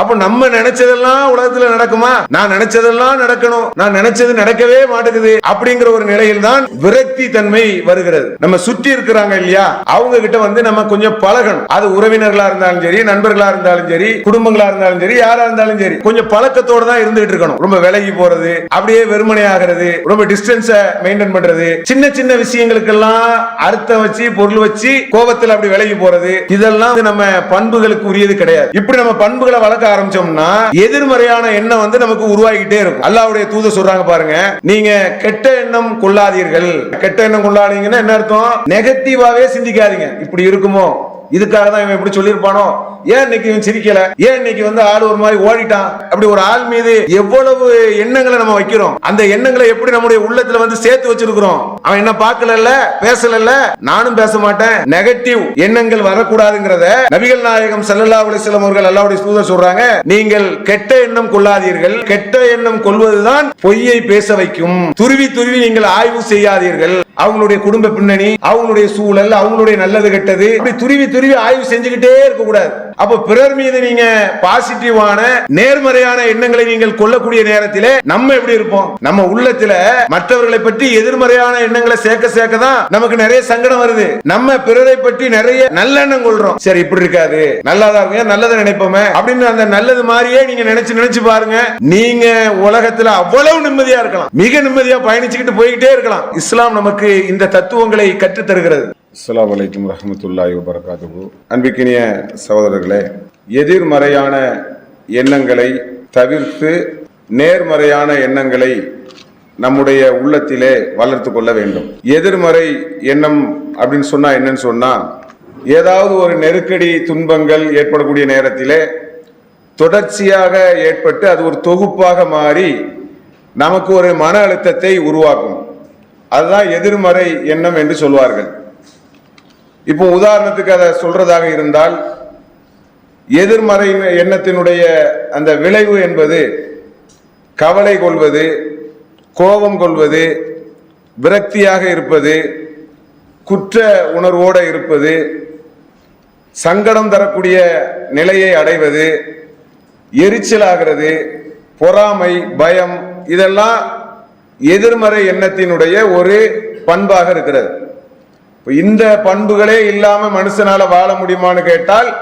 அப்ப நம்ம நினைச்சதெல்லாம் உலகத்துல நடக்குமா? நான் நினைச்சதெல்லாம் நடக்கணும். நான் நினைச்சது நடக்கவே மாட்டேங்குது அப்படிங்கிற ஒரு நிலையில் தான் விரக்தி தன்மை வருகிறது. நம்ம சுற்றி இருக்கிறாங்க இல்லையா? அவங்க கிட்ட வந்து நம்ம கொஞ்சம் பழகணும். அது உறவினர்களா இருந்தாலும் சரி நண்பர்களா இருந்தாலும் சரி குடும்பங்களா இருந்தாலும் சரி யாரா இருந்தாலும் சரி கொஞ்சம் பழக்கத்தோட தான் இருந்துகிட்டு இருக்கணும். ரொம்ப விலகி போறது அப்படியே வெறுமனை ஆகிறது ரொம்ப டிஸ்டன்ஸ மெயின்டைன் பண்றது சின்ன சின்ன விஷயங்களுக்கெல்லாம் அர்த்தம் வச்சு பொருள் வச்சு கோபத்தில் அப்படி விலகி போறது இதெல்லாம் வந்து நம்ம பண்புகளுக்கு உரியது கிடையாது. இப்படி நம்ம பண்புகளை வளர்க்க ஆரம்பிச்சோம்னா எதிர்மறையான எண்ணம் வந்து நமக்கு உருவாகிட்டே இருக்கும். அல்லாவுடைய தூத சொல்றாங்க பாருங்க நீங்க கெட்ட எண்ணம் கொள்ளாதீர்கள். கெட்ட எண்ணம் கொள்ளாதீங்கன்னா என்ன அர்த்தம்? நெகட்டிவாவே சிந்திக்காதீங்க. இப்படி இருக்குமோ? இதுக்காக தான் இவன் இப்படி சொல்லியிருப்பானோ? ஏன் இன்னைக்கு இவன் சிரிக்கல? ஏன் இன்னைக்கு வந்து ஆள் ஒரு மாதிரி ஓடிட்டான்? அப்படி ஒரு ஆள் மீது எவ்வளவு எண்ணங்களை நம்ம வைக்கிறோம்? அந்த எண்ணங்களை எப்படி நம்முடைய உள்ளத்துல வந்து சேர்த்து வச்சிருக்கிறோம்? அவன் என்ன பார்க்கல பேசல நானும் பேச மாட்டேன். நெகட்டிவ் எண்ணங்கள் வரக்கூடாதுங்கிறத நபிகள் நாயகம் ஸல்லல்லாஹு அலிஸ்லம் அவர்கள் அல்லாவுடைய தூதர் சொல்றாங்க. நீங்கள் கெட்ட எண்ணம் கொள்ளாதீர்கள். கெட்ட எண்ணம் கொள்வதுதான் பொய்யை பேச வைக்கும். துருவி துருவி நீங்கள் ஆய்வு செய்யாதீர்கள். அவங்களுடைய குடும்ப பின்னணி அவங்களுடைய சூழல் அவங்களுடைய நல்லது கெட்டது இப்படி துருவி துருவி ஆய்வு செஞ்சுக்கிட்டே இருக்க கூடாது அப்ப பிறர் மீது நீங்க பாசிட்டிவான நேர்மறையான எண்ணங்களை நீங்கள் கொள்ளக்கூடிய நேரத்திலே நம்ம எப்படி இருப்போம்? நம்ம உள்ளத்துல மற்றவர்களை பற்றி எதிர்மறையான எண்ணங்களை சேர்க்க சேர்க்க தான் நமக்கு நிறைய சங்கடம் வருது. நம்ம பிறரை பற்றி நிறைய நல்லெண்ணம் கொள்றோம். சரி இப்படி இருக்காது. நல்லாதான் இருக்கு நல்லதை நினைப்போமே அப்படின்னு அந்த நல்லது மாதிரியே நீங்க நினைச்சு நினைச்சு பாருங்க. நீங்க உலகத்துல அவ்வளவு நிம்மதியா இருக்கலாம். மிக நிம்மதியா பயணிச்சுக்கிட்டு போய்கிட்டே இருக்கலாம். இஸ்லாம் நமக்கு இந்த தத்துவங்களை கற்றுத் அஸ்லாம் வலைக்கம் அலைக்கும் ரஹமத்துல்லாஹி அன்பிக்கினிய சகோதரர்களே எதிர்மறையான எண்ணங்களை தவிர்த்து நேர்மறையான எண்ணங்களை நம்முடைய உள்ளத்திலே வளர்த்து கொள்ள வேண்டும். எதிர்மறை எண்ணம் அப்படின்னு சொன்னா என்னன்னு சொன்னா ஏதாவது ஒரு நெருக்கடி துன்பங்கள் ஏற்படக்கூடிய நேரத்திலே தொடர்ச்சியாக ஏற்பட்டு அது ஒரு தொகுப்பாக மாறி நமக்கு ஒரு மன அழுத்தத்தை உருவாக்கும். அதுதான் எதிர்மறை எண்ணம் என்று சொல்வார்கள். இப்போ உதாரணத்துக்கு அதை சொல்றதாக இருந்தால் எதிர்மறை எண்ணத்தினுடைய அந்த விளைவு என்பது கவலை கொள்வது கோபம் கொள்வது விரக்தியாக இருப்பது குற்ற உணர்வோடு இருப்பது சங்கடம் தரக்கூடிய நிலையை அடைவது எரிச்சலாகிறது பொறாமை பயம் இதெல்லாம் எதிர்மறை எண்ணத்தினுடைய ஒரு பண்பாக இருக்கிறது. இந்த பண்புகளே இல்லாம மனுஷனால வாழ முடியுமான்னு கேட்டால்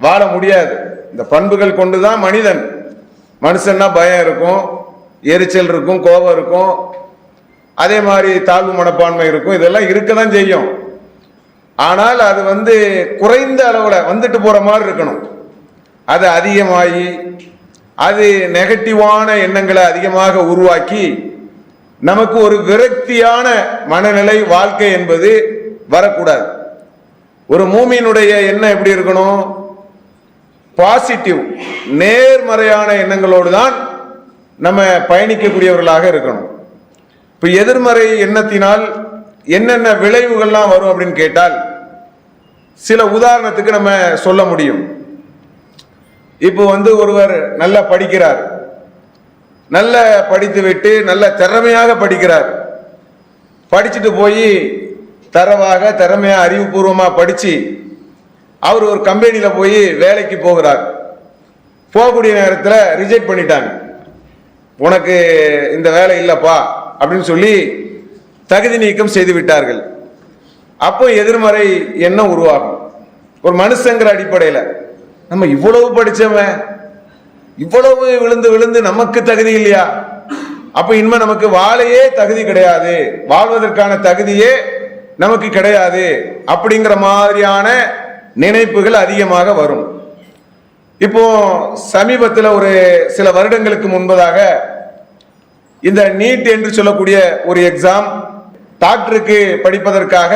வாழ முடியாது. இந்த பண்புகள் கொண்டுதான் மனிதன். மனுஷன்னா பயம் இருக்கும் எரிச்சல் இருக்கும் கோபம் இருக்கும். அதே மாதிரி தாழ்வு மனப்பான்மை இருக்கும். இதெல்லாம் இருக்க தான் செய்யும். ஆனால் அது வந்து குறைந்த அளவில் வந்துட்டு போற மாதிரி இருக்கணும். அது அதிகமாகி அது நெகட்டிவான எண்ணங்களை அதிகமாக உருவாக்கி நமக்கு ஒரு விரக்தியான மனநிலை வாழ்க்கை என்பது வரக்கூடாது. ஒரு மூமியினுடைய எண்ணம் எப்படி இருக்கணும்? பாசிட்டிவ் நேர்மறையான எண்ணங்களோடு தான் நம்ம பயணிக்கக்கூடியவர்களாக இருக்கணும். இப்போ எதிர்மறை எண்ணத்தினால் என்னென்ன விளைவுகள்லாம் வரும் அப்படின்னு கேட்டால் சில உதாரணத்துக்கு நம்ம சொல்ல முடியும். இப்போ வந்து ஒருவர் நல்லா படிக்கிறார். நல்ல படித்து விட்டு நல்ல திறமையாக படிக்கிறார். படிச்சுட்டு போய் தரவாக திறமையாக அறிவுபூர்வமாக படித்து அவர் ஒரு கம்பெனியில் போய் வேலைக்கு போகிறார். போகக்கூடிய நேரத்தில் ரிஜெக்ட் பண்ணிட்டாங்க. உனக்கு இந்த வேலை இல்லைப்பா அப்படின்னு சொல்லி தகுதி நீக்கம் செய்து விட்டார்கள். அப்போ எதிர்மறை எண்ணம் உருவாகும். ஒரு மனுஷங்கிற அடிப்படையில். நம்ம இவ்வளவு படித்தவன் இவ்வளவு விழுந்து விழுந்து நமக்கு தகுதி இல்லையா? அப்ப இனிமே நமக்கு வாழையே தகுதி கிடையாது. வாழ்வதற்கான தகுதியே நமக்கு கிடையாது. அப்படிங்கிற மாதிரியான நினைப்புகள் அதிகமாக வரும். இப்போ சமீபத்தில் ஒரு சில வருடங்களுக்கு முன்பதாக இந்த நீட் என்று சொல்லக்கூடிய ஒரு எக்ஸாம் டாக்டருக்கு படிப்பதற்காக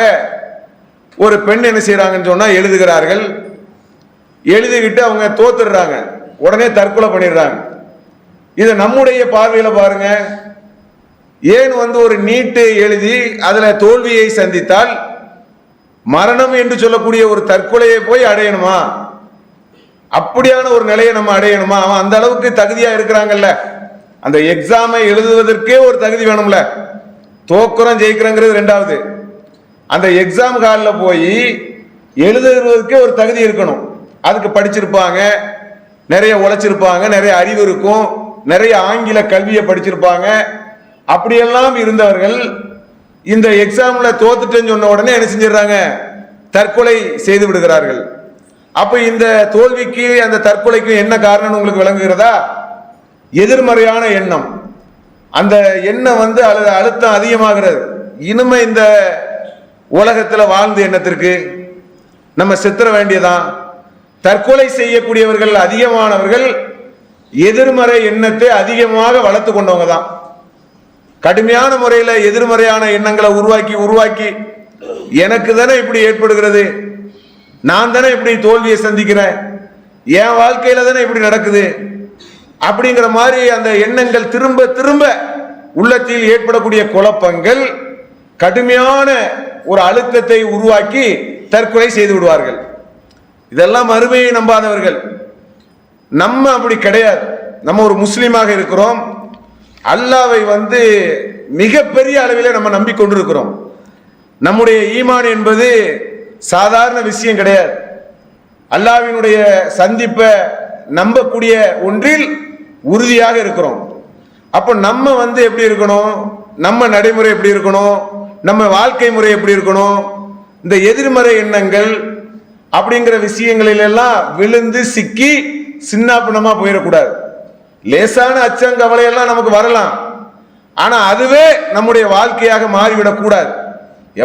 ஒரு பெண் என்ன செய்கிறாங்கன்னு சொன்னால் எழுதுகிறார்கள். எழுதிக்கிட்டு அவங்க தோத்துடுறாங்க. உடனே தற்கொலை பண்ணிடுறாங்க. இதை நம்முடைய பார்வையில் பாருங்க. ஏன் வந்து ஒரு நீட்டு எழுதி அதில் தோல்வியை சந்தித்தால் மரணம் என்று சொல்லக்கூடிய ஒரு தற்கொலையை போய் அடையணுமா? அப்படியான ஒரு நிலையை நம்ம அடையணுமா? அவன் அந்த அளவுக்கு தகுதியா இருக்கிறாங்கல்ல. அந்த எக்ஸாமை எழுதுவதற்கே ஒரு தகுதி வேணும்ல. தோக்குறோம் ஜெயிக்கிறோங்கிறது ரெண்டாவது. அந்த எக்ஸாம் ஹாலில் போய் எழுதுறதுக்கே ஒரு தகுதி இருக்கணும். அதுக்கு படிச்சிருப்பாங்க. நிறைய உழைச்சிருப்பாங்க நிறைய அறிவு இருக்கும் நிறைய ஆங்கில கல்வியை படிச்சிருப்பாங்க. அப்படியெல்லாம் இருந்தவர்கள் இந்த எக்ஸாம்ல தோத்துட்டேன்னு சொன்ன உடனே என்ன செஞ்சிடறாங்க? தற்கொலை செய்து விடுகிறார்கள். அப்ப இந்த தோல்விக்கு அந்த தற்கொலைக்கு என்ன காரணம் உங்களுக்கு விளங்குகிறதா? எதிர்மறையான எண்ணம். அந்த எண்ணம் வந்து அழு அழுத்தம் அதிகமாகிறது. இனிமே இந்த உலகத்தில் வாழ்ந்த எண்ணத்திற்கு நம்ம செத்துற வேண்டியதான் தற்கொலை செய்யக்கூடியவர்கள் அதிகமானவர்கள் எதிர்மறை எண்ணத்தை அதிகமாக வளர்த்து கொண்டவங்க தான் கடுமையான முறையில் எதிர்மறையான எண்ணங்களை உருவாக்கி உருவாக்கி எனக்கு தானே இப்படி ஏற்படுகிறது? நான் தானே இப்படி தோல்வியை சந்திக்கிறேன்? என் வாழ்க்கையில தானே இப்படி நடக்குது? அப்படிங்கிற மாதிரி அந்த எண்ணங்கள் திரும்ப திரும்ப உள்ளத்தில் ஏற்படக்கூடிய குழப்பங்கள் கடுமையான ஒரு அழுத்தத்தை உருவாக்கி தற்கொலை செய்து விடுவார்கள். இதெல்லாம் அருமையை நம்பாதவர்கள். நம்ம அப்படி கிடையாது. நம்ம ஒரு முஸ்லீமாக இருக்கிறோம். அல்லாவை வந்து மிகப்பெரிய அளவிலே நம்ம நம்பிக்கொண்டிருக்கிறோம். நம்முடைய ஈமான் என்பது சாதாரண விஷயம் கிடையாது. அல்லாவினுடைய சந்திப்பை நம்பக்கூடிய ஒன்றில் உறுதியாக இருக்கிறோம். அப்போ நம்ம வந்து எப்படி இருக்கணும்? நம்ம நடைமுறை எப்படி இருக்கணும்? நம்ம வாழ்க்கை முறை எப்படி இருக்கணும்? இந்த எதிர்மறை எண்ணங்கள் அப்படிங்கிற விஷயங்களிலெல்லாம் விழுந்து சிக்கி சின்னாப்பினமா போயிடக்கூடாது. லேசான அச்சம் கவலையெல்லாம் நமக்கு வரலாம். ஆனா அதுவே நம்முடைய வாழ்க்கையாக மாறிவிடக்கூடாது.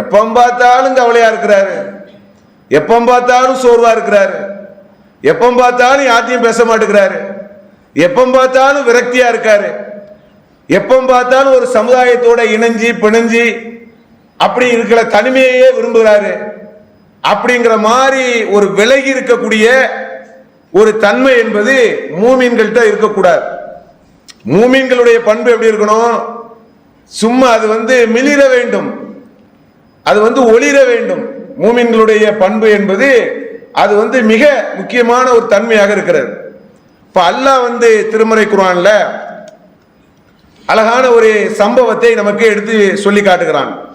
எப்போ பார்த்தாலும் கவலையா இருக்கிறாரு. எப்போ பார்த்தாலும் சோர்வா இருக்கிறாரு. எப்போ பார்த்தாலும் யார்ட்டையும் பேச மாட்டேங்கிறாரு எப்போ பார்த்தாலும் விரக்தியா இருக்காரு. எப்போ பார்த்தாலும் ஒரு சமுதாயத்தோட இணைஞ்சு பிணைஞ்சு அப்படி இருக்கிற தனிமையே விரும்புகிறாரு. அப்படிங்கிற மாதிரி ஒரு விலகி இருக்கக்கூடிய ஒரு தன்மை என்பது மூமீன்கள்ட்ட இருக்கக்கூடாது. மூமீன்களுடைய பண்பு எப்படி இருக்கணும்? சும்மா அது வந்து மிளிர வேண்டும். அது வந்து ஒளிர வேண்டும். மூமின்களுடைய பண்பு என்பது அது வந்து மிக முக்கியமான ஒரு தன்மையாக இருக்கிறது. இப்ப அல்லாஹ் வந்து திருமறை குரான்ல அழகான ஒரு சம்பவத்தை நமக்கு எடுத்து சொல்லி காட்டுகிறான்.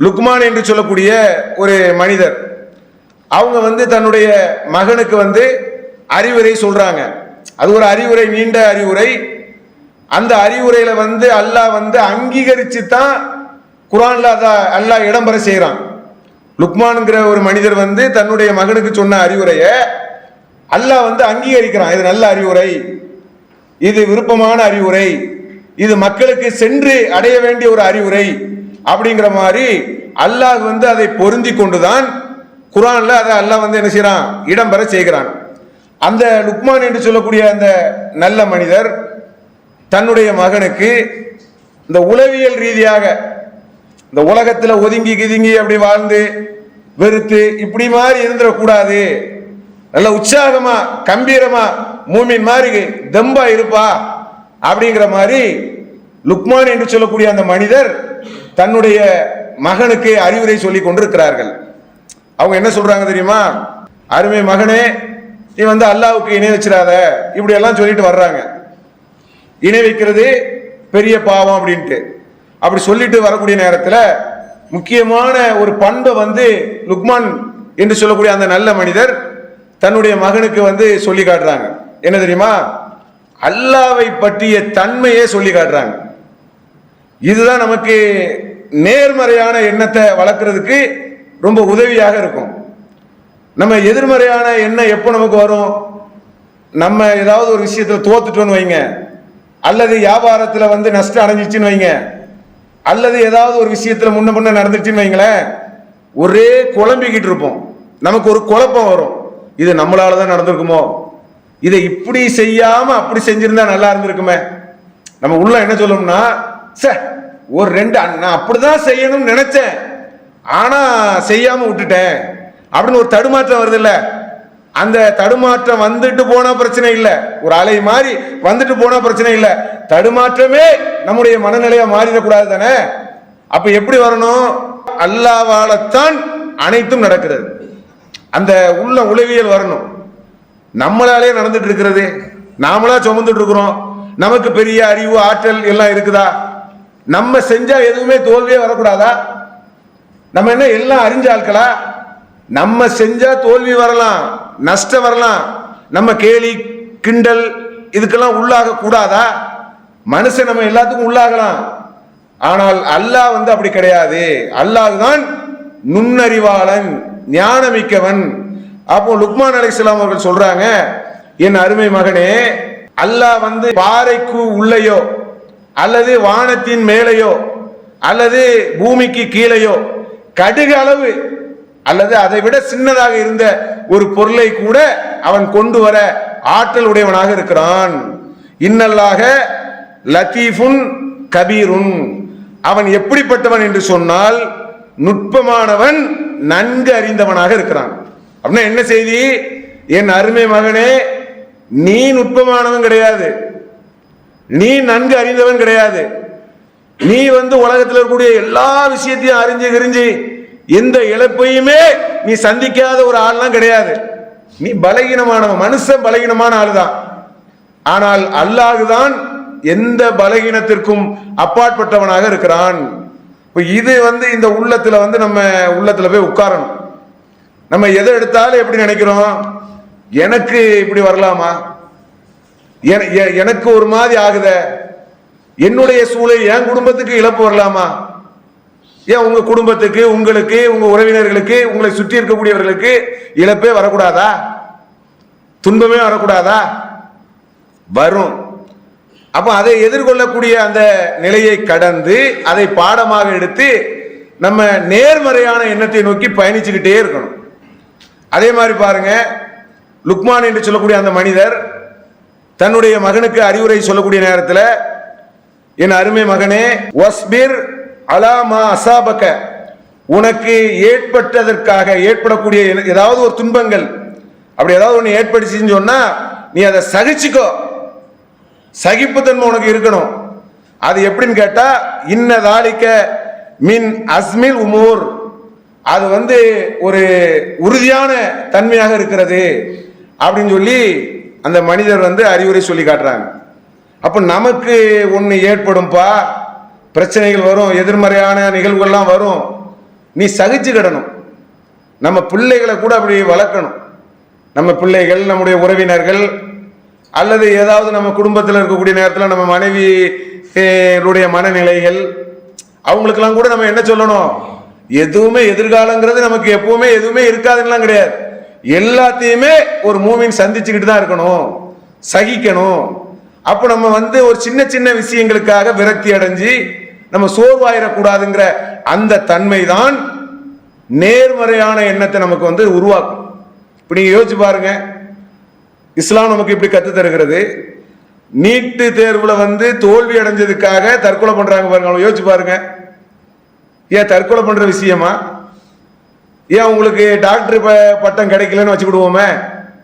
லுக்மான் என்று சொல்லக்கூடிய ஒரு மனிதர். அவங்க வந்து தன்னுடைய மகனுக்கு வந்து அறிவுரை சொல்றாங்க. அது ஒரு அறிவுரை நீண்ட அறிவுரை. அந்த அறிவுரையில வந்து அல்லாஹ் வந்து அங்கீகரிச்சு தான் குரான்ல அதை அல்லாஹ் இடம்பெற செய்கிறான் லுக்மான்ங்கிற ஒரு மனிதர் வந்து தன்னுடைய மகனுக்கு சொன்ன அறிவுரைய அல்லாஹ் வந்து அங்கீகரிக்கிறான். இது நல்ல அறிவுரை. இது விருப்பமான அறிவுரை. இது மக்களுக்கு சென்று அடைய வேண்டிய ஒரு அறிவுரை. அப்படிங்கிற மாதிரி அல்லாஹ் வந்து அதை பொருந்தி கொண்டுதான் குரான்ல அதை அல்லாஹ் வந்து என்ன செய்கிறான் இடம்பெற செய்கிறான். அந்த லுக்மான் என்று சொல்லக்கூடிய அந்த நல்ல மனிதர் தன்னுடைய மகனுக்கு இந்த உளவியல் ரீதியாக இந்த உலகத்தில் ஒதுங்கி கிதுங்கி அப்படி வாழ்ந்து வெறுத்து இப்படி மாதிரி இருந்துடக்கூடாது. நல்ல உற்சாகமா கம்பீரமா மூமின் மாதிரி தெம்பா இருப்பா அப்படிங்கிற மாதிரி லுக்மான் என்று சொல்லக்கூடிய அந்த மனிதர் தன்னுடைய மகனுக்கு அறிவுரை சொல்லி கொண்டிருக்கிறார்கள். அவங்க என்ன சொல்றாங்க தெரியுமா? அருமை மகனே நீ வந்து அல்லாவுக்கு இணை வச்சிடாத. இப்படி எல்லாம் சொல்லிட்டு வர்றாங்க. இணை வைக்கிறது பெரிய பாவம் அப்படின்ட்டு. அப்படி சொல்லிட்டு வரக்கூடிய நேரத்தில் முக்கியமான ஒரு பண்பை வந்து லுக்மான் என்று சொல்லக்கூடிய அந்த நல்ல மனிதர் தன்னுடைய மகனுக்கு வந்து சொல்லி காட்டுறாங்க. என்ன தெரியுமா? அல்லாவை பற்றிய தன்மையே சொல்லி காட்டுறாங்க. இதுதான் நமக்கு நேர்மறையான எண்ணத்தை வளர்க்குறதுக்கு ரொம்ப உதவியாக இருக்கும். நம்ம எதிர்மறையான எண்ணம் எப்போ நமக்கு வரும்? நம்ம ஏதாவது ஒரு விஷயத்தில் தோத்துட்டோன்னு வைங்க. அல்லது வியாபாரத்தில் வந்து நஷ்டம் அடைஞ்சிச்சுன்னு வைங்க. அல்லது ஏதாவது ஒரு விஷயத்தில் முன்ன முன்ன நடந்துச்சுன்னு வைங்களேன். ஒரே குழம்பிக்கிட்டு இருப்போம். நமக்கு ஒரு குழப்பம் வரும். இது நம்மளால தான் நடந்திருக்குமோ? இதை இப்படி செய்யாமல் அப்படி செஞ்சுருந்தா நல்லா இருந்திருக்குமே? நம்ம உள்ள என்ன சொல்லணும்னா சே ஒரு ரெண்டு நான் அப்படிதான் செய்யணும்னு நினைச்சேன். ஆனால் செய்யாமல் விட்டுட்டேன். அப்படின்னு ஒரு தடுமாற்றம் வருது இல்லை அந்த தடுமாற்றம் வந்துட்டு போனால் பிரச்சனை இல்லை. ஒரு அலை மாதிரி வந்துட்டு போனால் பிரச்சனை இல்லை. தடுமாற்றமே நம்முடைய மனநிலையாக மாறிடக்கூடாது தானே? அப்போ எப்படி வரணும்? அல்லாவாலத்தான் அனைத்தும் நடக்கிறது. அந்த உள்ள உளவியல் வரணும். நம்மளாலே நடந்துட்டு இருக்கிறது. நாமளா சுமந்துட்டு இருக்கிறோம். நமக்கு பெரிய அறிவு ஆற்றல் எல்லாம் இருக்குதா? நம்ம செஞ்சா எதுவுமே தோல்வியே வரக்கூடாதா? நம்ம என்ன எல்லாம் அறிஞ்ச ஆட்களா? நம்ம செஞ்சா தோல்வி வரலாம் நஷ்டம் வரலாம். நம்ம கேலி கிண்டல் இதுக்கெல்லாம் உள்ளாக கூடாதா? மனுஷன் நம்ம எல்லாத்துக்கும் உள்ளாகலாம். ஆனால் அல்லாஹ் வந்து அப்படி கிடையாது. அல்லாஹ் தான் நுண்ணறிவாளன் ஞானமிக்கவன். அப்போ லுக்மான் அலைஹிஸ்ஸலாம் அவர்கள் சொல்றாங்க என் அருமை மகனே அல்லாஹ் வந்து பாறைக்கு உள்ளேயோ அல்லது வானத்தின் மேலேயோ அல்லது பூமிக்கு கீழேயோ கடுகு அளவு அல்லது அதை விட சின்னதாக இருந்த ஒரு பொருளை கூட அவன் கொண்டு வர ஆற்றல் உடையவனாக இருக்கிறான். இன்னல்லாக லத்தீஃபுன் கபீருன். அவன் எப்படிப்பட்டவன் என்று சொன்னால் நுட்பமானவன் நன்கு அறிந்தவனாக இருக்கிறான். அப்படின்னா என்ன செய்தி? என் அருமை மகனே நீ நுட்பமானவன் கிடையாது. நீ நன்கு அறிந்தவன் கிடையாது. நீ வந்து உலகத்தில் இருக்கக்கூடிய எல்லா விஷயத்தையும் அறிஞ்சு கிரிஞ்சு எந்த இழப்பையுமே நீ சந்திக்காத ஒரு ஆள்லாம் கிடையாது. நீ பலகீனமானவன் மனுஷன் பலகீனமான ஆளுதான். ஆனால் அல்லாஹுதான் எந்த பலகீனத்திற்கும் அப்பாற்பட்டவனாக இருக்கிறான். இப்போ இது வந்து இந்த உள்ளத்துல வந்து நம்ம உள்ளத்துல போய் உட்காரணும். நம்ம எதை எடுத்தாலும் எப்படி நினைக்கிறோம்? எனக்கு இப்படி வரலாமா? எ- எனக்கு ஒரு மாதிரி ஆகுதே? என்னுடைய சூழல் என் குடும்பத்துக்கு இழப்பு வரலாமா? ஏன் உங்க குடும்பத்துக்கு உங்களுக்கு உங்க உறவினர்களுக்கு உங்களை சுற்றி இருக்கக்கூடியவர்களுக்கு இழப்பே வரக்கூடாதா? துன்பமே வரக்கூடாதா? வரும். அப்ப அதை எதிர்கொள்ளக்கூடிய அந்த நிலையை கடந்து அதை பாடமாக எடுத்து நம்ம நேர்மறையான எண்ணத்தை நோக்கி பயணிச்சுக்கிட்டே இருக்கணும். அதே மாதிரி பாருங்க லுக்மான் என்று சொல்லக்கூடிய அந்த மனிதர் தன்னுடைய மகனுக்கு அறிவுரை சொல்லக்கூடிய நேரத்தில் என் அருமை மகனே ஒஸ்பிர் அலாமா அசாபக. உனக்கு ஏற்பட்டதற்காக ஏற்படக்கூடிய ஏதாவது ஒரு துன்பங்கள் அப்படி ஏதாவது ஒன்று ஏற்படுச்சுன்னு சொன்னால் நீ அதை சகிச்சுக்கோ. சகிப்புத்தன்மை உனக்கு இருக்கணும். அது எப்படின்னு கேட்டால் இன்ன தாளிக்க மின் அஸ்மில் உமூர். அது வந்து ஒரு உறுதியான தன்மையாக இருக்கிறது அப்படின்னு சொல்லி அந்த மனிதர் வந்து அறிவுரை சொல்லி காட்டுறாங்க. அப்போ நமக்கு ஒன்று ஏற்படும்பா? பிரச்சனைகள் வரும் எதிர்மறையான நிகழ்வுகள்லாம் வரும். நீ சகிச்சுக்கிடணும். நம்ம பிள்ளைகளை கூட அப்படி வளர்க்கணும். நம்ம பிள்ளைகள் நம்முடைய உறவினர்கள் அல்லது ஏதாவது நம்ம குடும்பத்தில் இருக்கக்கூடிய நேரத்தில் நம்ம மனைவிடைய மனநிலைகள் அவங்களுக்கெல்லாம் கூட நம்ம என்ன சொல்லணும்? எதுவுமே எதிர்காலங்கிறது நமக்கு எப்பவுமே எதுவுமே இருக்காதுன்னெலாம் கிடையாது. எல்லாத்தையுமே ஒரு மூவின் சந்திச்சுக்கிட்டு தான் இருக்கணும். சகிக்கணும். அப்போ நம்ம வந்து ஒரு சின்ன சின்ன விஷயங்களுக்காக விரக்தி அடைஞ்சு நம்ம சோர்வாயிடக்கூடாதுங்கிற அந்த தன்மை தான் நேர்மறையான எண்ணத்தை நமக்கு வந்து உருவாக்கும். இப்போ நீங்கள் யோசிச்சு பாருங்க. இஸ்லாம் நமக்கு இப்படி கற்று தருகிறது. நீட்டு தேர்வில் வந்து தோல்வி அடைஞ்சதுக்காக தற்கொலை பண்ணுறாங்க பாருங்க. அவங்க யோசிச்சு பாருங்க. ஏன் தற்கொலை பண்ணுற விஷயமா? ஏன் உங்களுக்கு டாக்டர் ப- பட்டம் கிடைக்கலன்னு வச்சுக்கிடுவோமே?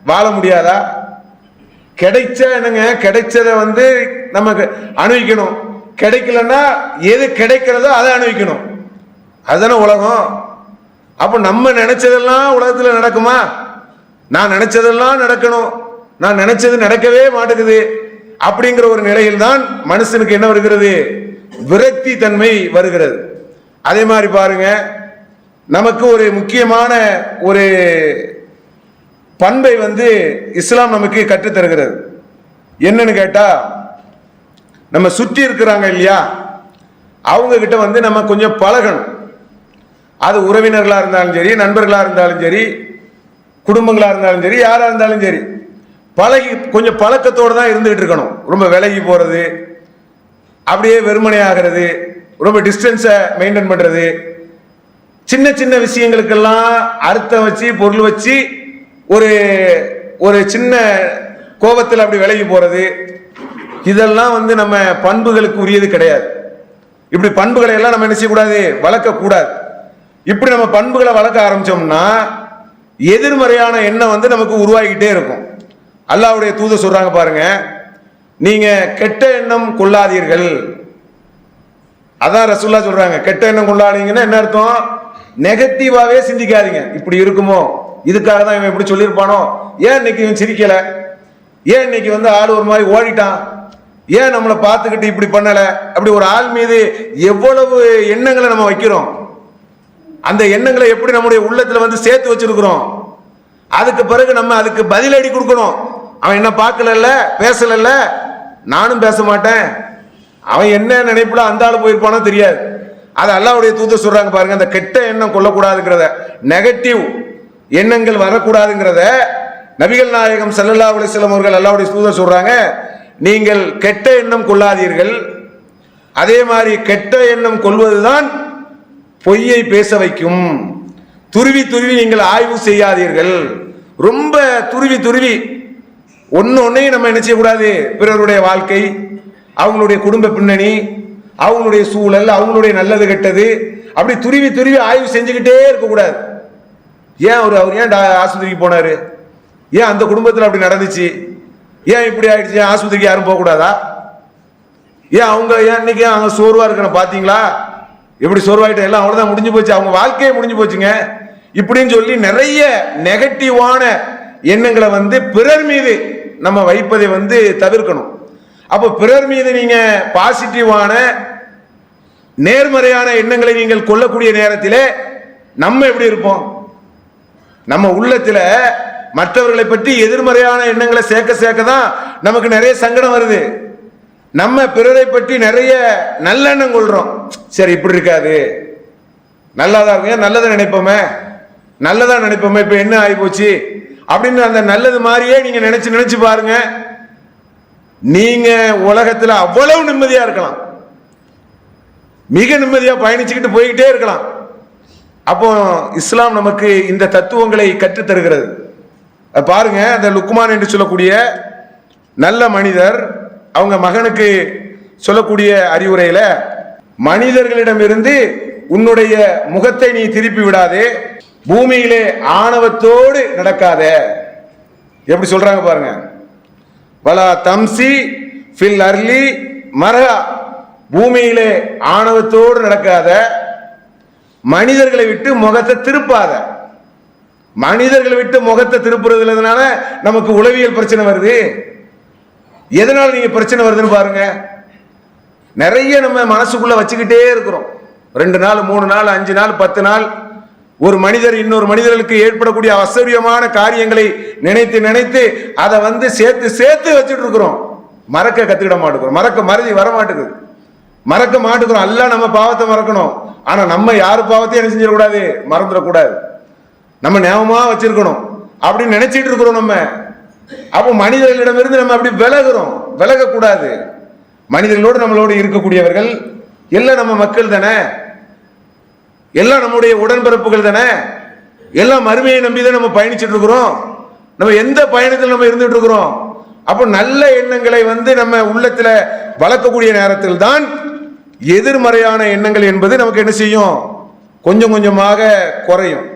வாழ முடியாதா? கிடைச்ச என்னங்க கிடைச்சதை வந்து நமக்கு அனுபவிக்கணும். கிடைக்கலன்னா எது கிடைக்கிறதோ அதை அனுபவிக்கணும். அதுதானே உலகம். அப்போ நம்ம நினைச்சதெல்லாம் உலகத்தில் நடக்குமா? நான் நினைச்சதெல்லாம் நடக்கணும். நான் நினைச்சது நடக்கவே மாட்டேங்குது. அப்படிங்கிற ஒரு நிலையில் தான் மனுஷனுக்கு என்ன வருகிறது? விரக்தி தன்மை வருகிறது. அதே மாதிரி பாருங்க. நமக்கு ஒரு முக்கியமான ஒரு பண்பை வந்து இஸ்லாம் நமக்கு கற்றுத்தருகிறது. என்னன்னு கேட்டா நம்ம சுற்றி இருக்கிறாங்க இல்லையா? அவங்க கிட்ட வந்து நம்ம கொஞ்சம் பழகணும். அது உறவினர்களா இருந்தாலும் சரி நண்பர்களா இருந்தாலும் சரி குடும்பங்களா இருந்தாலும் சரி யாரா இருந்தாலும் சரி பழகி கொஞ்சம் பழக்கத்தோடு தான் இருந்துகிட்டு இருக்கணும். ரொம்ப விலகி போறது அப்படியே வெறுமனை ஆகிறது ரொம்ப டிஸ்டன்ஸை மெயின்டைன் பண்றது சின்ன சின்ன விஷயங்களுக்கெல்லாம் அர்த்தம் வச்சு பொருள் வச்சு ஒரு ஒரு சின்ன கோபத்தில் அப்படி விலகி போகிறது இதெல்லாம் வந்து நம்ம பண்புகளுக்கு உரியது கிடையாது. இப்படி பண்புகளை எல்லாம் நம்ம என்ன செய்யக்கூடாது? வளர்க்கக்கூடாது. இப்படி நம்ம பண்புகளை வளர்க்க ஆரம்பித்தோம்னா எதிர்மறையான எண்ணம் வந்து நமக்கு உருவாகிக்கிட்டே இருக்கும். அல்லாவுடைய தூத சொல்கிறாங்க பாருங்க நீங்கள் கெட்ட எண்ணம் கொள்ளாதீர்கள். அதான் ரசுல்லா சொல்கிறாங்க கெட்ட எண்ணம் கொள்ளாதீங்கன்னா என்ன அர்த்தம்? நெகட்டிவாகவே சிந்திக்காதீங்க. இப்படி இருக்குமோ? இதுக்காக தான் இவன் இப்படி சொல்லியிருப்பானோ? ஏன் இன்னைக்கு இவன் சிரிக்கல? ஏன் இன்னைக்கு வந்து ஆள் ஒரு மாதிரி ஓடிட்டான்? ஏன் நம்மளை பார்த்துக்கிட்டு இப்படி பண்ணல? அப்படி ஒரு ஆள் மீது எவ்வளவு எண்ணங்களை நம்ம வைக்கிறோம்? அந்த எண்ணங்களை எப்படி நம்முடைய உள்ளத்துல வந்து சேர்த்து வச்சிருக்கிறோம்? அதுக்கு பிறகு நம்ம அதுக்கு பதிலடி கொடுக்கணும். அவன் என்ன பார்க்கலல்ல? பேசலல்ல? நானும் பேச மாட்டேன். அவன் என்ன நினைப்புல அந்த ஆள் போயிருப்பானோ தெரியாது. அது அல்லாவுடைய தூத்த சொல்றாங்க பாருங்க அந்த கெட்ட எண்ணம் கொள்ளக்கூடாதுங்கிறத நெகட்டிவ் எண்ணங்கள் வரக்கூடாதுங்கிறத நபிகள் நாயகம் சல்லல்லா அலிஸ்லம் அவர்கள் அல்லாவுடைய தூதர் சொல்றாங்க. நீங்கள் கெட்ட எண்ணம் கொள்ளாதீர்கள். அதே மாதிரி கெட்ட எண்ணம் கொள்வதுதான் பொய்யை பேச வைக்கும். துருவி துருவி நீங்கள் ஆய்வு செய்யாதீர்கள். ரொம்ப துருவி துருவி ஒன்று ஒன்றையும் நம்ம என்ன செய்யக்கூடாது? பிறருடைய வாழ்க்கை அவங்களுடைய குடும்ப பின்னணி அவங்களுடைய சூழல் அவங்களுடைய நல்லது கெட்டது அப்படி துருவி துருவி ஆய்வு செஞ்சுக்கிட்டே இருக்கக்கூடாது. ஏன் அவர் அவர் ஏன் டா- ஆஸ்பத்திரிக்கு போனார்? ஏன் அந்த குடும்பத்தில் அப்படி நடந்துச்சு? ஏன் இப்படி ஆயிடுச்சு? ஏன் ஆஸ்பத்திரிக்கு யாரும் போகக்கூடாதா? ஏன் அவங்க ஏன் இன்னைக்கு அவங்க சோர்வாக இருக்கணும் பார்த்தீங்களா எப்படி சோர்வாயிட்ட? எல்லாம் அவ்வளவுதான் முடிஞ்சு போச்சு. அவங்க வாழ்க்கையே முடிஞ்சு போச்சுங்க. இப்படின்னு சொல்லி நிறைய நெகட்டிவான எண்ணங்களை வந்து பிறர் மீது நம்ம வைப்பதை வந்து தவிர்க்கணும். அப்போ பிறர் மீது நீங்கள் பாசிட்டிவான நேர்மறையான எண்ணங்களை நீங்கள் கொள்ளக்கூடிய நேரத்தில் நம்ம எப்படி இருப்போம்? நம்ம உள்ளத்துல மற்றவர்களை பற்றி எதிர்மறையான எண்ணங்களை சேர்க்க சேர்க்க தான் நமக்கு நிறைய சங்கடம் வருது. நம்ம பிறரை பற்றி நிறைய நல்லெண்ணம் கொள்றோம். சரி இப்படி இருக்காது. நல்லாதான் இருக்கும் நல்லதை நினைப்போமே. நல்லதா நினைப்போமே இப்ப என்ன ஆகி போச்சு அப்படின்னு அந்த நல்லது மாதிரியே நீங்க நினைச்சு நினைச்சு பாருங்க. நீங்க உலகத்துல அவ்வளவு நிம்மதியா இருக்கலாம். மிக நிம்மதியா பயணிச்சுக்கிட்டு போய்கிட்டே இருக்கலாம். அப்போ இஸ்லாம் நமக்கு இந்த தத்துவங்களை கற்றுத் தருகிறது பாருங்க அந்த லுக்மான் என்று சொல்லக்கூடிய நல்ல மனிதர் அவங்க மகனுக்கு சொல்லக்கூடிய அறிவுரையில மனிதர்களிடமிருந்து உன்னுடைய முகத்தை நீ திருப்பி விடாதே பூமியிலே ஆணவத்தோடு நடக்காத. எப்படி சொல்றாங்க பாருங்க? வலா தம்சி ஃபில் அர்லி மரகா பூமியிலே ஆணவத்தோடு நடக்காத மனிதர்களை விட்டு முகத்தை திருப்பாத. மனிதர்களை விட்டு முகத்தை திருப்புறதுனால நமக்கு உளவியல் பிரச்சனை வருது. எதனால நீங்க பிரச்சனை வருதுன்னு பாருங்க. நிறைய நம்ம மனசுக்குள்ள வச்சுக்கிட்டே இருக்கிறோம். ரெண்டு நாள் மூணு நாள் அஞ்சு நாள் பத்து நாள். ஒரு மனிதர் இன்னொரு மனிதர்களுக்கு ஏற்படக்கூடிய அசௌரியமான காரியங்களை நினைத்து நினைத்து அதை வந்து சேர்த்து சேர்த்து வச்சுட்டு இருக்கிறோம். மறக்க கத்துக்கிட மாட்டேங்கிறோம். மறக்க மறதி வர மாட்டேங்குது மறக்க மாட்டுக்கிறோம் எல்லாம் நம்ம பாவத்தை மறக்கணும். ஆனா நம்ம யாரு பாவத்தையும் என்ன செஞ்சிடக்கூடாது? மறந்துடக்கூடாது. நம்ம ஞாபகமா வச்சிருக்கணும். அப்படின்னு நினைச்சிட்டு இருக்கிறோம் நம்ம. அப்போ மனிதர்களிடமிருந்து நம்ம அப்படி விலகிறோம். விலகக்கூடாது. மனிதர்களோடு நம்மளோடு இருக்கக்கூடியவர்கள் எல்லாம் நம்ம மக்கள் தானே? எல்லாம் நம்முடைய உடன்பிறப்புகள் தானே? எல்லாம் மறுமையை நம்பி தான் நம்ம பயணிச்சுட்டு இருக்கிறோம். நம்ம எந்த பயணத்தில் நம்ம இருந்துட்டு இருக்கிறோம்? அப்போ நல்ல எண்ணங்களை வந்து நம்ம உள்ளத்தில் வளர்க்கக்கூடிய நேரத்தில் தான் எதிர்மறையான எண்ணங்கள் என்பது நமக்கு என்ன செய்யும்? கொஞ்சம் கொஞ்சமாக குறையும்.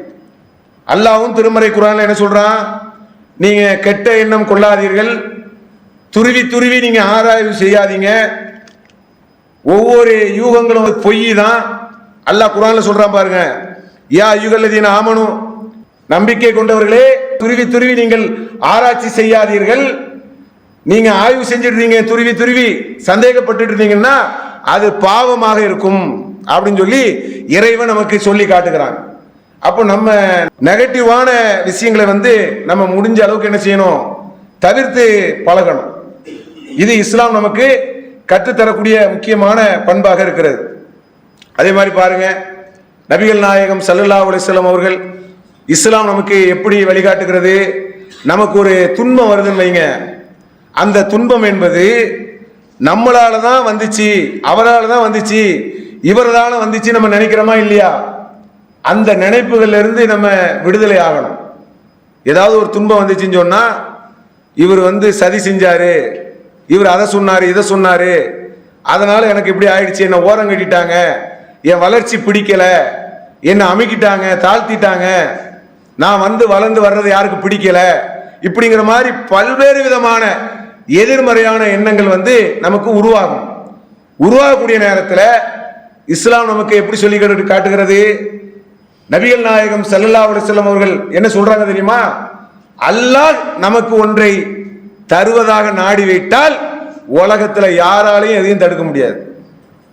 அல்லாவும் திருமறை குரான் என்ன சொல்றான்? நீங்க கெட்ட எண்ணம் கொள்ளாதீர்கள். துருவி துருவி நீங்க ஆராய்வு செய்யாதீங்க. ஒவ்வொரு யூகங்களும் பொய் தான். அல்லாஹ் குரான்ல சொல்றான் பாருங்க. யா யுகல்லதீன ஆமனும் நம்பிக்கை கொண்டவர்களே துருவி துருவி நீங்கள் ஆராய்ச்சி செய்யாதீர்கள். நீங்க ஆய்வு செஞ்சிருந்தீங்க துருவி துருவி. சந்தேகப்பட்டு இருந்தீங்கன்னா அது பாவமாக இருக்கும் அப்படின்னு சொல்லி இறைவன் நமக்கு சொல்லி காட்டுகிறான். அப்போ நம்ம நெகட்டிவான விஷயங்களை வந்து நம்ம முடிஞ்ச அளவுக்கு என்ன செய்யணும்? தவிர்த்து பழகணும். இது இஸ்லாம் நமக்கு கற்றுத்தரக்கூடிய முக்கியமான பண்பாக இருக்கிறது. அதே மாதிரி பாருங்க நபிகள் நாயகம் சல்லல்லா அலிஸ்லாம் அவர்கள் இஸ்லாம் நமக்கு எப்படி வழிகாட்டுகிறது? நமக்கு ஒரு துன்பம் வருதுன்னு வைங்க. அந்த துன்பம் என்பது நம்மளால தான் வந்துச்சு அவரால் தான் வந்துச்சு இவரால் வந்துச்சு நம்ம நினைக்கிறோமா இல்லையா? அந்த நினைப்புகள்ல இருந்து நம்ம விடுதலை ஆகணும். ஏதாவது ஒரு துன்பம் வந்துச்சுன்னு சொன்னா இவர் வந்து சதி செஞ்சாரு இவர் அதை சொன்னாரு இதை சொன்னாரு அதனால எனக்கு இப்படி ஆயிடுச்சு என்னை ஓரம் கட்டிட்டாங்க என் வளர்ச்சி பிடிக்கல என்னை அமைக்கிட்டாங்க தாழ்த்திட்டாங்க நான் வந்து வளர்ந்து வர்றது யாருக்கு பிடிக்கல இப்படிங்கிற மாதிரி பல்வேறு விதமான எதிர்மறையான எண்ணங்கள் வந்து நமக்கு உருவாகும். உருவாகக்கூடிய நேரத்தில் இஸ்லாம் நமக்கு எப்படி சொல்லி காட்டுகிறது? நபிகள் நாயகம் சல்லல்லா அலைஹி அவர்கள் என்ன சொல்றாங்க தெரியுமா? அல்லாஹ் நமக்கு ஒன்றை தருவதாக நாடி வைத்தால் உலகத்தில் யாராலையும் எதையும் தடுக்க முடியாது.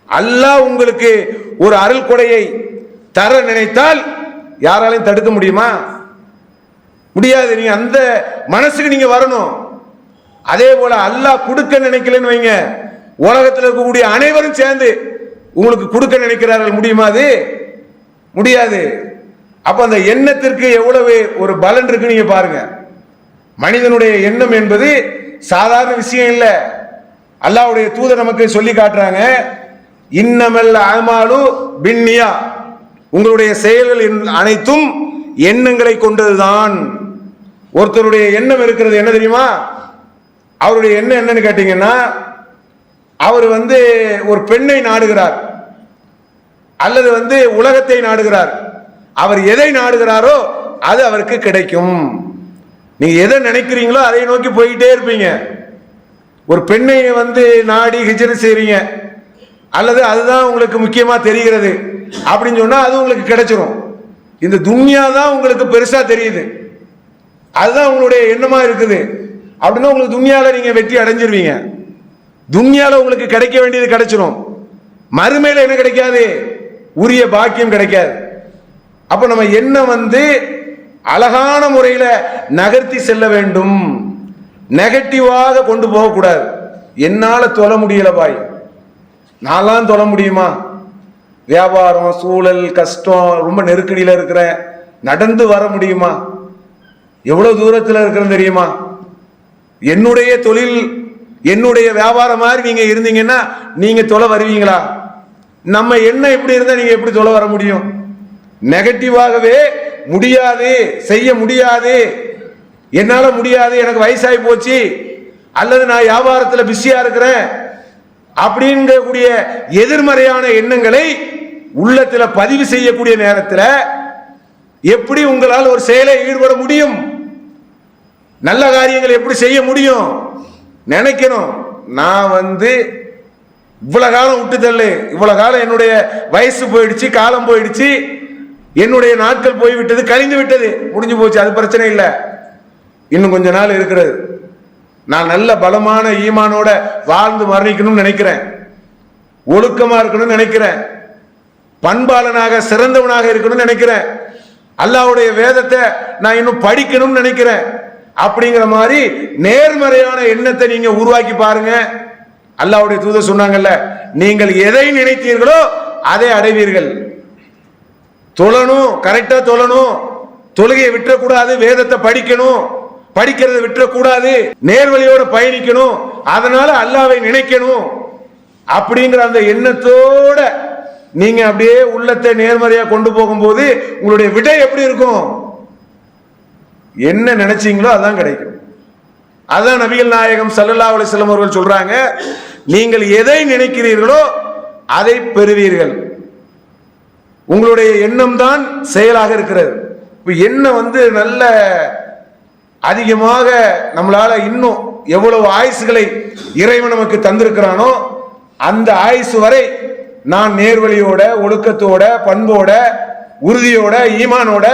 அல்லாஹ் உங்களுக்கு ஒரு அருள் கொடையை தர நினைத்தால் யாராலையும் தடுக்க முடியுமா? முடியாது. நீங்க அந்த மனசுக்கு நீங்க வரணும். அதே போல அல்லாஹ் கொடுக்க நினைக்கலன்னு வைங்க. உலகத்தில் இருக்கக்கூடிய அனைவரும் சேர்ந்து உங்களுக்கு கொடுக்க நினைக்கிறார்கள். முடியுமா அது? முடியாது. அப்ப அந்த எண்ணத்திற்கு எவ்வளவு ஒரு பலன் இருக்கு நீங்க பாருங்க. மனிதனுடைய எண்ணம் என்பது சாதாரண விஷயம் இல்லை. அல்லாவுடைய தூதர் நமக்கு சொல்லி காட்டுறாங்க இன்னமல் அமாலு பின்னியா. உங்களுடைய செயல்கள் என்- அனைத்தும் எண்ணங்களை கொண்டதுதான். ஒருத்தருடைய எண்ணம் இருக்கிறது என்ன தெரியுமா? அவருடைய எண்ணம் என்னன்னு கேட்டீங்கன்னா அவர் வந்து ஒரு பெண்ணை நாடுகிறார். அல்லது வந்து உலகத்தை நாடுகிறார். அவர் எதை நாடுகிறாரோ அது அவருக்கு கிடைக்கும். நீங்க எதை நினைக்கிறீங்களோ அதை நோக்கி போயிட்டே இருப்பீங்க. ஒரு பெண்ணை வந்து நாடி ஹிஜ்ரத் செய்றீங்க. அல்லது அதுதான் உங்களுக்கு முக்கியமா தெரிகிறது. அப்படின்னு சொன்னா அது உங்களுக்கு கிடைச்சிரும். இந்த துன்யா தான் உங்களுக்கு பெருசா தெரியுது. அதுதான் உங்களுடைய எண்ணமா இருக்குது. அப்படின்னா உங்களுக்கு துன்யாவில் நீங்கள் வெற்றி அடைஞ்சிருவீங்க. துன்யாவில் உங்களுக்கு கிடைக்க வேண்டியது கிடைச்சிரும். மறுமையில் என்ன கிடைக்காது? உரிய பாக்கியம் கிடைக்காது. அப்போ நம்ம என்ன வந்து அழகான முறையில் நகர்த்தி செல்ல வேண்டும். நெகட்டிவாக கொண்டு போகக்கூடாது. என்னால் தொல முடியல பாய். நான்லாம் தொல முடியுமா? வியாபாரம் சூழல் கஷ்டம் ரொம்ப நெருக்கடியில் இருக்கிறேன். நடந்து வர முடியுமா? எவ்வளோ தூரத்தில் இருக்கிறேன் தெரியுமா? என்னுடைய தொழில் என்னுடைய வியாபாரம் மாதிரி நீங்க இருந்தீங்கன்னா நீங்க தொலை வருவீங்களா? நம்ம என்ன எப்படி இருந்தா நீங்க எப்படி தொலை வர முடியும்? நெகட்டிவாகவே முடியாது செய்ய முடியாது. என்னால முடியாது எனக்கு வயசாகி போச்சு. அல்லது நான் வியாபாரத்தில் பிஸியா இருக்கிறேன். அப்படிங்கக்கூடிய எதிர்மறையான எண்ணங்களை உள்ளத்தில் பதிவு செய்யக்கூடிய நேரத்தில் எப்படி உங்களால் ஒரு செயலை ஈடுபட முடியும்? நல்ல காரியங்களை எப்படி செய்ய முடியும்? நினைக்கணும். நான் வந்து இவ்வளோ காலம் விட்டு தள்ளு. காலம் என்னுடைய வயசு போயிடுச்சு காலம் போயிடுச்சு. என்னுடைய நாட்கள் போய்விட்டது கழிந்து விட்டது. முடிஞ்சு போச்சு அது பிரச்சனை இல்லை. இன்னும் கொஞ்ச நாள் இருக்கிறது. நான் நல்ல பலமான ஈமானோட வாழ்ந்து மரணிக்கணும்னு நினைக்கிறேன். ஒழுக்கமாக இருக்கணும்னு நினைக்கிறேன். பண்பாளனாக சிறந்தவனாக இருக்கணும்னு நினைக்கிறேன். அல்லாவுடைய வேதத்தை நான் இன்னும் படிக்கணும்னு நினைக்கிறேன். அப்படிங்கிற மாதிரி நேர்மறையான எண்ணத்தை நீங்க உருவாக்கி பாருங்க. அல்லாஹ்வுடைய தூதர் சொன்னாங்கல்ல நீங்கள் எதை நினைத்தீர்களோ அதை அடைவீர்கள். தொழணும் கரெக்டா தொழணும். தொழுகையை விட்டுறக்கூடாது வேதத்தை படிக்கணும். படிக்கிறதை விட்டுறக்கூடாது. நேர்வழியோடு பயணிக்கணும். அதனால அல்லாவை நினைக்கணும். அப்படிங்கிற அந்த எண்ணத்தோட நீங்க அப்படியே உள்ளத்தை நேர்மறையா கொண்டு போகும்போது உங்களுடைய விடை எப்படி இருக்கும்? என்ன நினைச்சீங்களோ அதான் கிடைக்கும். அதான் நபிகள் நாயகம் சல்லல்லா அலிஸ்லம் அவர்கள் சொல்றாங்க நீங்கள் எதை நினைக்கிறீர்களோ அதை பெறுவீர்கள். உங்களுடைய எண்ணம் தான் செயலாக இருக்கிறது. இப்போ எண்ணம் வந்து நல்ல அதிகமாக நம்மளால இன்னும் எவ்வளவு ஆயுசுகளை இறைவன் நமக்கு தந்திருக்கிறானோ அந்த ஆயுசு வரை நான் நேர்வழியோட ஒழுக்கத்தோட பண்போட உறுதியோட ஈமானோட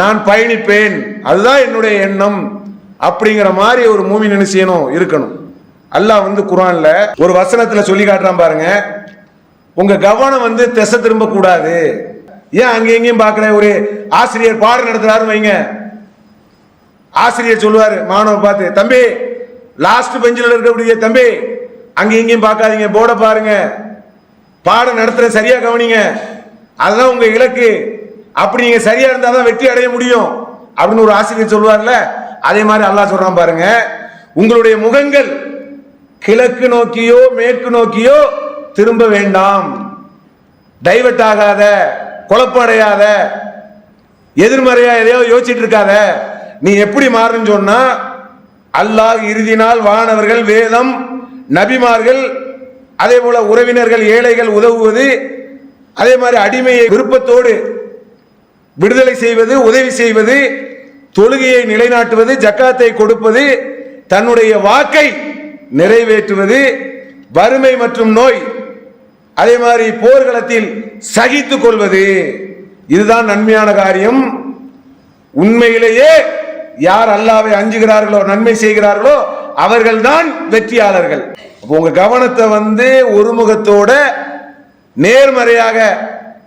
நான் பயணிப்பேன். அதுதான் என்னுடைய எண்ணம். அப்படிங்கிற மாதிரி ஒரு மூவி என்ன இருக்கணும். அல்லாஹ் வந்து குரான்ல ஒரு வசனத்துல சொல்லி காட்டுறான் பாருங்க. உங்க கவனம் வந்து திசை திரும்ப கூடாது ஏன் அங்கே எங்கேயும் பார்க்கல? ஒரு ஆசிரியர் பாடம் நடத்துறாருன்னு வைங்க. ஆசிரியர் சொல்லுவார் மாணவ பார்த்து தம்பி லாஸ்ட் பெஞ்சில் இருக்கக்கூடிய தம்பி அங்கே எங்கேயும் பார்க்காதீங்க போர்டை பாருங்க. பாடம் நடத்துற சரியா கவனிங்க. அதுதான் உங்க இலக்கு. அப்படி நீங்க சரியா இருந்தா தான் வெற்றி அடைய முடியும். அப்படின்னு ஒரு ஆசிரியர் சொல்லுவார்ல அதே மாதிரி அல்லாஹ் சொல்றான் பாருங்க உங்களுடைய முகங்கள் கிழக்கு நோக்கியோ மேற்கு நோக்கியோ திரும்ப வேண்டாம். டைவர்ட் ஆகாத குழப்படையாத எதிர்மறையா எதையோ யோசிச்சுட்டு இருக்காத. நீ எப்படி மாறணும்னு சொன்னா அல்லாஹ் இறுதி நாள் வானவர்கள் வேதம் நபிமார்கள் அதே போல உறவினர்கள் ஏழைகள் உதவுவது அதே மாதிரி அடிமையை விருப்பத்தோடு விடுதலை செய்வது உதவி செய்வது தொழுகையை நிலைநாட்டுவது ஜக்காத்தை கொடுப்பது தன்னுடைய வாக்கை நிறைவேற்றுவது வறுமை மற்றும் நோய் அதே மாதிரி போர்க்களத்தில் சகித்துக் கொள்வது இதுதான் நன்மையான காரியம். உண்மையிலேயே யார் அல்லாவை அஞ்சுகிறார்களோ நன்மை செய்கிறார்களோ அவர்கள்தான் வெற்றியாளர்கள். உங்க கவனத்தை வந்து ஒருமுகத்தோட நேர்மறையாக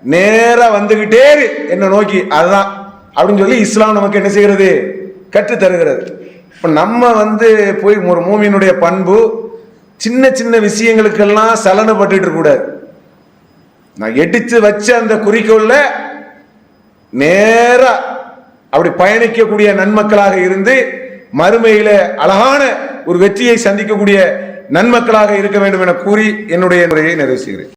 நேராக வந்துகிட்டே இரு. நோக்கி. அதுதான். அப்படின்னு சொல்லி இஸ்லாம் நமக்கு என்ன செய்கிறது? கற்றுத்தருகிறது தருகிறது. நம்ம வந்து போய் ஒரு மூமியினுடைய பண்பு சின்ன சின்ன விஷயங்களுக்கெல்லாம் சலனப்பட்டு கூடாது. நான் எடுத்து வச்ச அந்த குறிக்கோள்ல நேராக அப்படி பயணிக்கக்கூடிய நன்மக்களாக இருந்து மறுமையில அழகான ஒரு வெற்றியை சந்திக்கக்கூடிய நன்மக்களாக இருக்க வேண்டும் என கூறி என்னுடைய உரையை நிறைவு செய்கிறேன்.